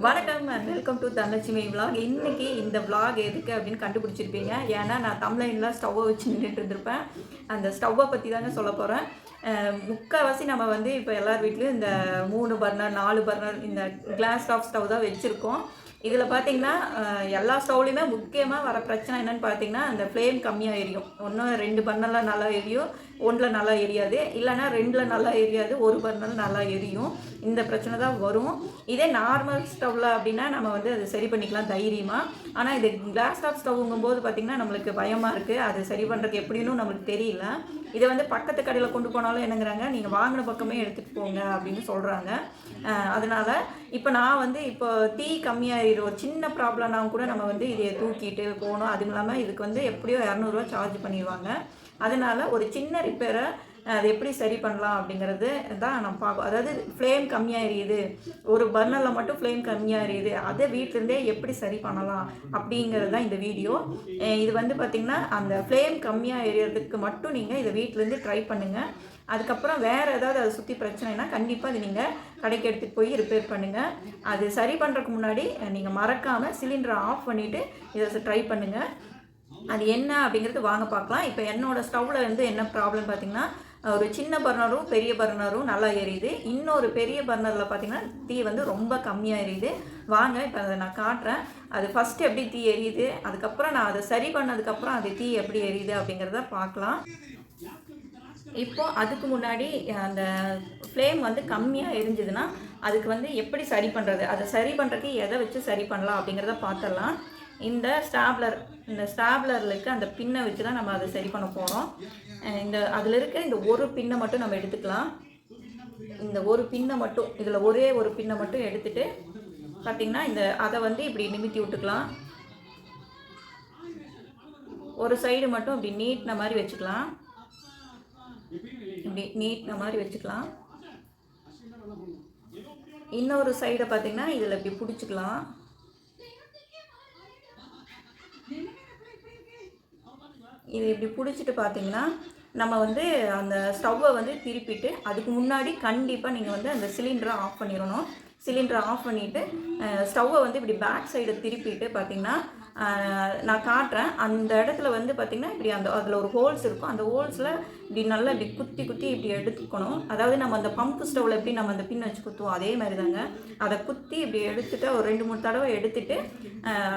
வணக்கம் and welcome to Dhanalakshmi vlog. இன்னைக்கு இந்த vlog எதுக்கு அப்படின்னு கண்டுபிடிச்சிருப்பீங்க. ஏன்னா நான் தமிழ்லைனில் ஸ்டவ்வை வச்சு நின்றுட்டு இருந்திருப்பேன். அந்த ஸ்டவ்வை பற்றி தாங்க சொல்ல போகிறேன் முக்கால்வாசி நம்ம வந்து இப்போ எல்லார் வீட்லேயும் இந்த மூணு பர்னர் நாலு பர்னர் இந்த கிளாஸ் ஆஃப் ஸ்டவ் தான் வச்சுருக்கோம். இதில் பார்த்தீங்கன்னா எல்லா ஸ்டவ்லையுமே முக்கியமாக வர பிரச்சனை என்னென்னு பார்த்தீங்கன்னா அந்த ஃப்ளேம் கம்மியாக எரியும். ஒன்று ரெண்டு பர்னரில் நல்லா எரியும் ஒன்றில் நல்லா எரியாது. இல்லைன்னா ரெண்டில் நல்லா எரியாது ஒரு பர்னர் நல்லா எரியும். இந்த பிரச்சனை தான் வரும். இதே நார்மல் ஸ்டவ்வில் அப்படின்னா நம்ம வந்து அது சரி பண்ணிக்கலாம் தைரியமாக ஆனால் இது கிளாஸ் ஆஃப் ஸ்டவ்ங்கும் போது பார்த்திங்கன்னா நம்மளுக்கு பயமாக இருக்குது அது சரி பண்ணுறது எப்படின்னு நம்மளுக்கு தெரியல. இதை வந்து பக்கத்து கடையில் கொண்டு போனாலும் என்னங்கிறாங்க நீங்கள் வாங்கின பக்கமே எடுத்துகிட்டு போங்க அப்படின்னு சொல்கிறாங்க அதனால் இப்போ நான் வந்து இப்போ தீ கம்மியாகிடும் ஒரு சின்ன ப்ராப்ளம்னா கூட நம்ம வந்து இதை தூக்கிட்டு போகணும். அதுவும் இல்லாமல் இதுக்கு வந்து எப்படியோ இரநூறுவா சார்ஜ் பண்ணிடுவாங்க. அதனால் ஒரு சின்ன ரிப்பேரை அது எப்படி சரி பண்ணலாம் அப்படிங்கிறது தான் நம்ம பார்ப்போம் அதாவது ஃப்ளேம் கம்மியாக எரியுது. ஒரு பர்னரில் மட்டும் ஃப்ளேம் கம்மியாக எரியுது. அதை வீட்டிலேருந்தே எப்படி சரி பண்ணலாம் அப்படிங்கிறது தான் இந்த வீடியோ இது வந்து பார்த்திங்கன்னா அந்த ஃப்ளேம் கம்மியாக எரியறதுக்கு மட்டும் நீங்கள் இதை வீட்டிலேருந்து ட்ரை பண்ணுங்கள் அதுக்கப்புறம் வேறு ஏதாவது அதை சுற்றி பிரச்சனைனா கண்டிப்பாக அது நீங்கள் கடைக்கு எடுத்துகிட்டு போய் ரிப்பேர் பண்ணுங்கள் அது சரி பண்ணுறதுக்கு முன்னாடி நீங்கள் மறக்காமல் சிலிண்டரை ஆஃப் பண்ணிவிட்டு இதை ட்ரை பண்ணுங்கள் அது என்ன அப்படிங்கிறது வாங்க பார்க்கலாம் இப்போ என்னோடய ஸ்டவ்வில் வந்து என்ன ப்ராப்ளம் பார்த்தீங்கன்னா ஒரு சின்ன பர்னரும் பெரிய பர்னரும் நல்லா எரியுது. இன்னொரு பெரிய பர்னரில் பார்த்தீங்கன்னா தீ வந்து ரொம்ப கம்மியாக எரியுது. வாங்க இப்போ அதை நான் காட்டுறேன். அது ஃபஸ்ட்டு எப்படி தீ எரியுது அதுக்கப்புறம் நான் அதை சரி பண்ணதுக்கப்புறம் அது தீ எப்படி எரியுது அப்படிங்கிறத பார்க்கலாம். இப்போ அதுக்கு முன்னாடி அந்த ஃப்ளேம் வந்து கம்மியாக எரிஞ்சுதுன்னா அதுக்கு வந்து எப்படி சரி பண்ணுறது அதை சரி பண்ணுறதுக்கு எதை வச்சு சரி பண்ணலாம் அப்படிங்கிறத பார்த்துடலாம். இந்த ஸ்டாப்லர் இந்த ஸ்டாப்லரில் இருக்க அந்த பின்னை வச்சு தான் நம்ம அதை சரி பண்ண போகிறோம் இந்த அதில் இருக்க இந்த ஒரு பின்னை மட்டும் நம்ம எடுத்துக்கலாம். இந்த ஒரு பின்னை மட்டும் இதில் ஒரே ஒரு பின்னை மட்டும் எடுத்துகிட்டு பார்த்திங்கன்னா இந்த அதை வந்து இப்படி நிமித்தி விட்டுக்கலாம். ஒரு சைடு மட்டும் இப்படி நீட்டின மாதிரி வச்சுக்கலாம். இப்படி நீட்டின மாதிரி வச்சுக்கலாம். இன்னொரு சைடை பார்த்தீங்கன்னா இதில் இப்படி பிடிச்சிக்கலாம். இது இப்படி பிடிச்சிட்டு பார்த்தீங்கன்னா நம்ம வந்து அந்த ஸ்டவ்வை வந்து திருப்பிட்டு அதுக்கு முன்னாடி கண்டிப்பாக நீங்கள் வந்து அந்த சிலிண்டரை ஆஃப் பண்ணிடணும். சிலிண்டரை ஆஃப் பண்ணிவிட்டு ஸ்டவ்வை வந்து இப்படி பேக் சைடை திருப்பிட்டு பார்த்தீங்கன்னா நான் காட்டுறேன். அந்த இடத்துல வந்து பார்த்திங்கன்னா இப்படி அந்த அதில் ஒரு ஹோல்ஸ் இருக்கும். அந்த ஹோல்ஸில் இப்படி நல்லா இப்படி குத்தி குத்தி இப்படி எடுத்துக்கணும். அதாவது நம்ம அந்த பம்ப் ஸ்டவ்வில் எப்படி நம்ம அந்த பின் வச்சு குத்துவோம் அதே மாதிரி தாங்க அதை குத்தி இப்படி எடுத்துகிட்டு ஒரு ரெண்டு மூணு தடவை எடுத்துட்டு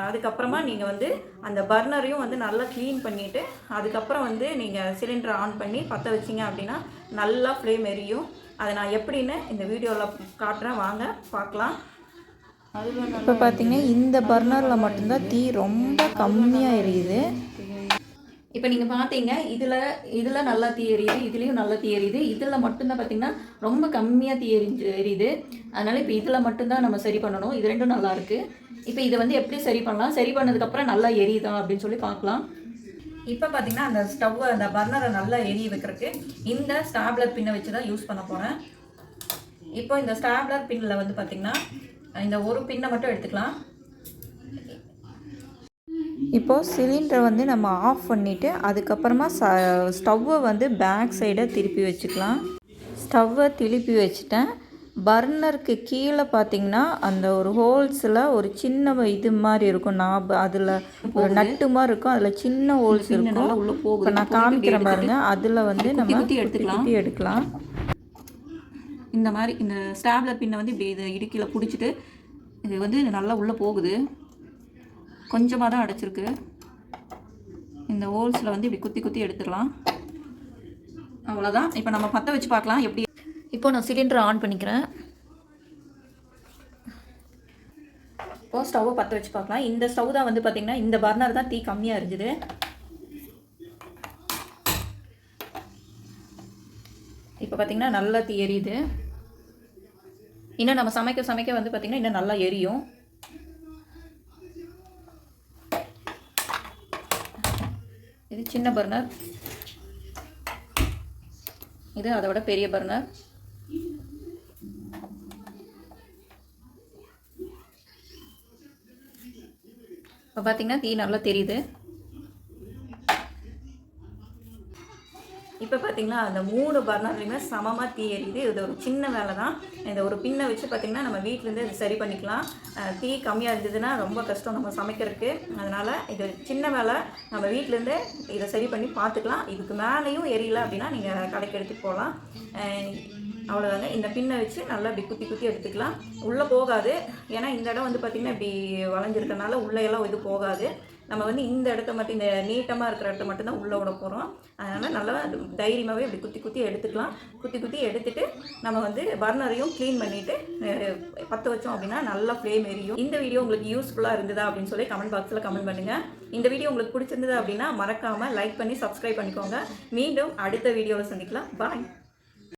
அதுக்கப்புறமா நீங்கள் வந்து அந்த பர்னரையும் வந்து நல்லா க்ளீன் பண்ணிவிட்டு அதுக்கப்புறம் வந்து நீங்கள் சிலிண்டரை ஆன் பண்ணி பற்ற வச்சிங்க அப்படின்னா நல்லா ஃப்ளேம் எரியும். அதை நான் எப்படின்னு இந்த வீடியோவில் காட்டுறேன். வாங்க பார்க்கலாம். இப்போ பார்த்தீங்கன்னா இந்த பர்னரில் மட்டும்தான் தீ ரொம்ப கம்மியாக எரியுது. இப்போ நீங்கள் பார்த்தீங்க இதில் இதில் நல்லா தீ எரியுது இதுலேயும் நல்லா தீ எரியுது. இதில் மட்டும்தான் பார்த்தீங்கன்னா ரொம்ப கம்மியாக தீ எரிஞ்சு எரியுது. அதனால் இப்போ இதில் மட்டும்தான் நம்ம சரி பண்ணணும். இது ரெண்டும் நல்லா இருக்கு. இப்போ இதை வந்து எப்படி சரி பண்ணலாம்? சரி பண்ணதுக்கப்புறம் நல்லா எரியுதா அப்படின்னு சொல்லி பார்க்கலாம். இப்போ பார்த்தீங்கன்னா அந்த ஸ்டவ்வை அந்த பர்னரை நல்லா எரிய வைக்கிறதுக்கு இந்த ஸ்டாப்லர் பின்னை வச்சு தான் யூஸ் பண்ண போகிறேன் இப்போ இந்த ஸ்டாப்லர் பின்னில் வந்து பார்த்திங்கன்னா இந்த ஒரு பின்னை மட்டும் எடுத்துக்கலாம். இப்போது சிலிண்டரை வந்து நம்ம ஆஃப் பண்ணிவிட்டு அதுக்கப்புறமா ச ஸ்டவ்வை வந்து பேக் சைடை திருப்பி வச்சுக்கலாம். ஸ்டவ்வை திருப்பி வச்சுட்டேன். பர்னருக்கு கீழே பார்த்தீங்கன்னா அந்த ஒரு ஹோல்ஸில் ஒரு சின்ன இது மாதிரி இருக்கும். நாப் அதில் ஒரு நட்டு மாதிரி இருக்கும். அதில் சின்ன ஹோல்ஸ் இருக்கும். நல்லா உள்ள போகுது. இப்போ நான் காமிக்கிறேன் பாருங்க. அதில் வந்து நம்ம எடுத்துக்கலாம். எடுக்கலாம். இந்த மாதிரி இந்த ஸ்டாப்லர் பின்னை வந்து இப்படி இதை இடுக்கியில் பிடிச்சிட்டு இது வந்து நல்லா உள்ளே போகுது. கொஞ்சமாக தான் அடைச்சிருக்கு. இந்த ஹோல்ஸில் வந்து இப்படி குத்தி குத்தி எடுத்துடலாம். அவ்வளோதான். இப்போ நம்ம பற்ற வச்சு பார்க்கலாம். எப்படி இப்போ நான் சிலிண்டரை ஆன் பண்ணிக்கிறேன். இப்போ ஸ்டவ்வை பற்ற வச்சு பார்க்கலாம். இந்த ஸ்டவ் தான் வந்து பார்த்திங்கன்னா இந்த பர்னர் தான் தீ கம்மியாக இருந்தது இப்போ பார்த்தீங்கன்னா நல்லா தீ எரியுது. இன்னும் நம்ம சமைக்க சமைக்க வந்து பார்த்திங்கன்னா இன்னும் நல்லா எரியும். இது சின்ன பர்னர் இது அதை விட பெரிய பர்னர் இப்போ பார்த்தீங்கன்னா தீ நல்லா தெரியுது. இப்போ பார்த்தீங்கன்னா அந்த மூணு பர்னர்லையுமே சமமாக தீ எரியுது. இது ஒரு சின்ன வேலை தான் இந்த ஒரு பின்னை வச்சு பார்த்தீங்கன்னா நம்ம வீட்டிலேருந்து இது சரி பண்ணிக்கலாம். தீ கம்மியாக இருந்ததுன்னா ரொம்ப கஷ்டம் நம்ம சமைக்கிறதுக்கு. அதனால் இது சின்ன வேலை. நம்ம வீட்டிலேருந்தே இதை சரி பண்ணி பார்த்துக்கலாம். இதுக்கு மேலேயும் எரியல அப்படின்னா நீங்கள் கடைக்கு எடுத்துகிட்டு போகலாம். அவ்வளோதாங்க இந்த பின்னை வச்சு நல்லா இப்படி குத்தி குத்தி எடுத்துக்கலாம். உள்ளே போகாது. ஏன்னா இந்த இடம் வந்து பார்த்திங்கன்னா இப்படி வளைஞ்சிருக்கனால உள்ளேயெல்லாம் இது போகாது. நம்ம வந்து இந்த இடத்த மட்டும் இந்த நீட்டமாக இருக்கிற இடத்த மட்டும்தான் உள்ளே விட போகிறோம் அதனால் நல்லா தைரியமாகவே இப்படி குத்தி குத்தி எடுத்துக்கலாம். குத்தி குத்தி எடுத்துட்டு நம்ம வந்து பர்னரையும் க்ளீன் பண்ணிவிட்டு பற்ற வச்சோம் அப்படின்னா நல்லா ஃப்ளேம் எரியும். இந்த வீடியோ உங்களுக்கு யூஸ்ஃபுல்லாக இருந்ததா அப்படின்னு சொல்லி கமெண்ட் பாக்ஸில் கமெண்ட் பண்ணுங்கள் இந்த வீடியோ உங்களுக்கு பிடிச்சிருந்தது அப்படின்னா மறக்காமல் லைக் பண்ணி சப்ஸ்கிரைப் பண்ணிக்கோங்க. மீண்டும் அடுத்த வீடியோவில் சந்திக்கலாம். பாய்